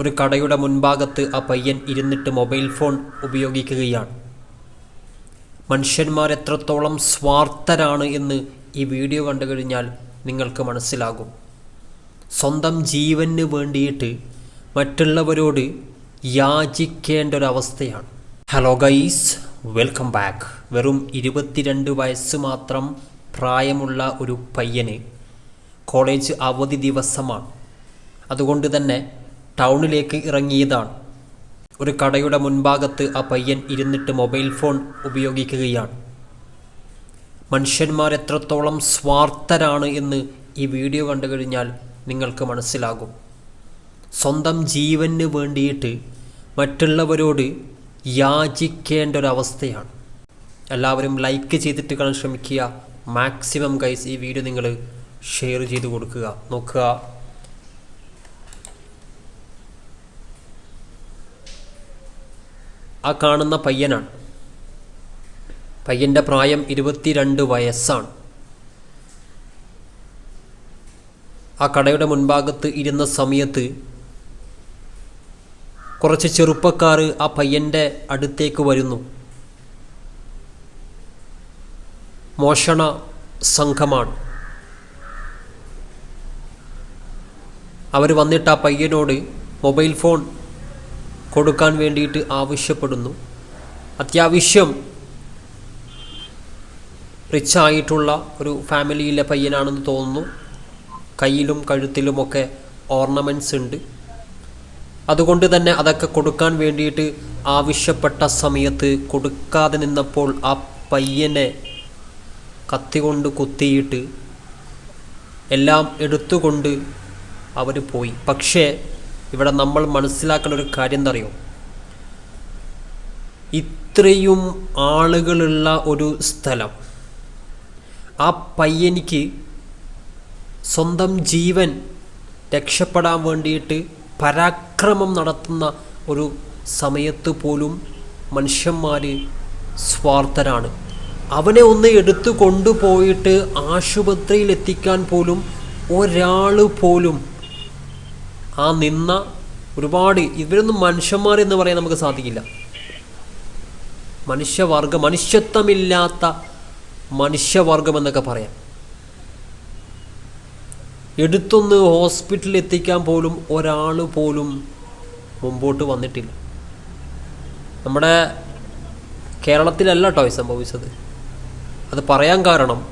ഒരു കടയുടെ മുൻഭാഗത്ത് ആ പയ്യൻ ഇരുന്നിട്ട് മൊബൈൽ ഫോൺ ഉപയോഗിക്കുകയാണ്. മനുഷ്യന്മാർ എത്രത്തോളം സ്വാർത്ഥരാണ് എന്ന് ഈ വീഡിയോ കണ്ടു കഴിഞ്ഞാൽ നിങ്ങൾക്ക് മനസ്സിലാകും. സ്വന്തം ജീവന് വേണ്ടിയിട്ട് മറ്റുള്ളവരോട് യാചിക്കേണ്ട ഒരവസ്ഥയാണ് ഹലോ ഗൈസ് വെൽക്കം ബാക്ക് വെറും ഇരുപത്തിരണ്ട് വയസ്സ് മാത്രം പ്രായമുള്ള ഒരു പയ്യന് കോളേജ് അവധി ദിവസമാണ്. അതുകൊണ്ട് തന്നെ ടൗണിലേക്ക് ഇറങ്ങിയതാണ്. ഒരു കടയുടെ മുൻഭാഗത്ത് ആ പയ്യൻ ഇരുന്നിട്ട് മൊബൈൽ ഫോൺ ഉപയോഗിക്കുകയാണ്. മനുഷ്യന്മാർ എത്രത്തോളം സ്വാർത്ഥരാണ് എന്ന് ഈ വീഡിയോ കണ്ടു കഴിഞ്ഞാൽ നിങ്ങൾക്ക് മനസ്സിലാകും. സ്വന്തം ജീവന് വേണ്ടിയിട്ട് മറ്റുള്ളവരോട് യാചിക്കേണ്ട ഒരവസ്ഥയാണ് എല്ലാവരും ലൈക്ക് ചെയ്തിട്ട് കാണാൻ ശ്രമിക്കുക. മാക്സിമം ഗൈസ് ഈ വീഡിയോ നിങ്ങൾ ഷെയർ ചെയ്ത് കൊടുക്കുക. നോക്കുക. ആ കാണുന്ന പയ്യനാണ്. പയ്യന്റെ പ്രായം ഇരുപത്തിരണ്ട് വയസ്സാണ്. ആ കടയുടെ മുൻഭാഗത്ത് ഇരുന്ന സമയത്ത് കുറച്ച് ചെറുപ്പക്കാർ ആ പയ്യന്റെ അടുത്തേക്ക് വരുന്നു. മോഷണ സംഘമാണ്. അവർ വന്നിട്ട് ആ പയ്യനോട് മൊബൈൽ ഫോൺ കൊടുക്കാൻ വേണ്ടിയിട്ട് ആവശ്യപ്പെടുന്നു. അത്യാവശ്യം റിച്ചായിട്ടുള്ള ഒരു ഫാമിലിയിലെ പയ്യനാണെന്ന് തോന്നുന്നു. കയ്യിലും കഴുത്തിലുമൊക്കെ ഓർണമെന്റ്സ് ഉണ്ട്. അതുകൊണ്ട് തന്നെ അതൊക്കെ കൊടുക്കാൻ വേണ്ടിയിട്ട് ആവശ്യപ്പെട്ട സമയത്ത് കൊടുക്കാതെ നിന്നപ്പോൾ ആ പയ്യനെ കത്തി കൊണ്ട് കുത്തിയിട്ട് എല്ലാം എടുത്തുകൊണ്ട് അവർ പോയി. പക്ഷേ ഇവിടെ നമ്മൾ മനസ്സിലാക്കേണ്ട ഒരു കാര്യം എന്താ അറിയോ? ഇത്രയും ആളുകളുള്ള ഒരു സ്ഥലം. ആ പയ്യനിക്ക് സ്വന്തം ജീവൻ രക്ഷപ്പെടാൻ വേണ്ടിയിട്ട് പരാക്രമം നടത്തുന്ന ഒരു സമയത്ത് പോലും മനുഷ്യന്മാർ സ്വാർത്ഥരാണ്. അവനെ ഒന്ന് എടുത്തു കൊണ്ടുപോയിട്ട് ആശുപത്രിയിൽ എത്തിക്കാൻ പോലും ഒരാൾ പോലും ആ നിന്ന ഒരുപാട് ഇവരൊന്നും മനുഷ്യന്മാർ എന്ന് പറയാൻ നമുക്ക് സാധിക്കില്ല. മനുഷ്യവർഗ മനുഷ്യത്വമില്ലാത്ത മനുഷ്യവർഗം എന്നൊക്കെ പറയാം. എടുത്തൊന്ന് ഹോസ്പിറ്റലിൽ എത്തിക്കാൻ പോലും ഒരാൾ പോലും മുമ്പോട്ട് വന്നിട്ടില്ല. നമ്മുടെ കേരളത്തിലല്ല കേട്ടോ ഈ സംഭവിച്ചത്. അത് പറയാൻ കാരണം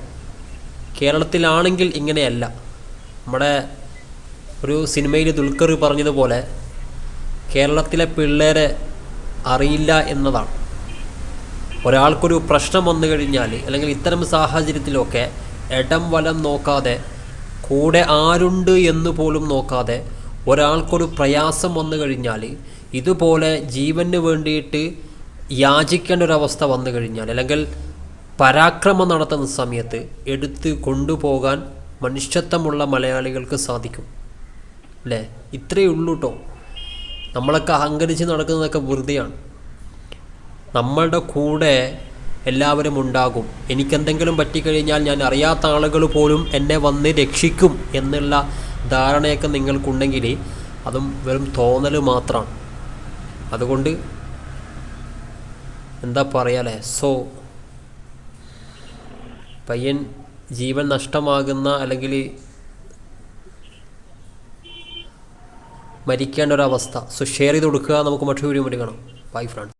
കേരളത്തിലാണെങ്കിൽ ഇങ്ങനെയല്ല. നമ്മുടെ ഒരു സിനിമയിൽ ദുൽഖർ പറഞ്ഞതുപോലെ കേരളത്തിലെ പിള്ളേരെ അറിയില്ല എന്നതാണ്. ഒരാൾക്കൊരു പ്രശ്നം വന്നു കഴിഞ്ഞാൽ അല്ലെങ്കിൽ ഇത്തരം സാഹചര്യത്തിലൊക്കെ ഇടം വലം നോക്കാതെ കൂടെ ആരുണ്ട് എന്ന് പോലും നോക്കാതെ ഒരാൾക്കൊരു പ്രയാസം വന്നു കഴിഞ്ഞാൽ ഇതുപോലെ ജീവന് വേണ്ടിയിട്ട് യാചിക്കേണ്ട ഒരവസ്ഥ വന്നു കഴിഞ്ഞാൽ അല്ലെങ്കിൽ പരാക്രമം നടത്തുന്ന സമയത്ത് എടുത്ത് കൊണ്ടുപോകാൻ മനുഷ്യത്വമുള്ള മലയാളികൾക്ക് സാധിക്കും. അല്ലേ ഇത്രയേ ഉള്ളൂ കേട്ടോ നമ്മളൊക്കെ അഹങ്കരിച്ച് നടക്കുന്നതൊക്കെ വെറുതെയാണ്. നമ്മളുടെ കൂടെ എല്ലാവരും ഉണ്ടാകും. എനിക്കെന്തെങ്കിലും പറ്റിക്കഴിഞ്ഞാൽ ഞാൻ അറിയാത്ത ആളുകൾ പോലും എന്നെ വന്ന് രക്ഷിക്കും എന്നുള്ള ധാരണയൊക്കെ നിങ്ങൾക്കുണ്ടെങ്കിൽ അതും വെറും തോന്നൽ മാത്രമാണ് അതുകൊണ്ട് എന്താ പറയാലേ സോ പയ്യൻ ജീവൻ നഷ്ടമാകുന്ന അല്ലെങ്കിൽ മരിക്കേണ്ട ഒരവസ്ഥ സോ ഷെയർ ചെയ്ത് കൊടുക്കുക. നമുക്ക് മറ്റൊരു വീഡിയോ വേണ്ടി കാണാം. Bye friends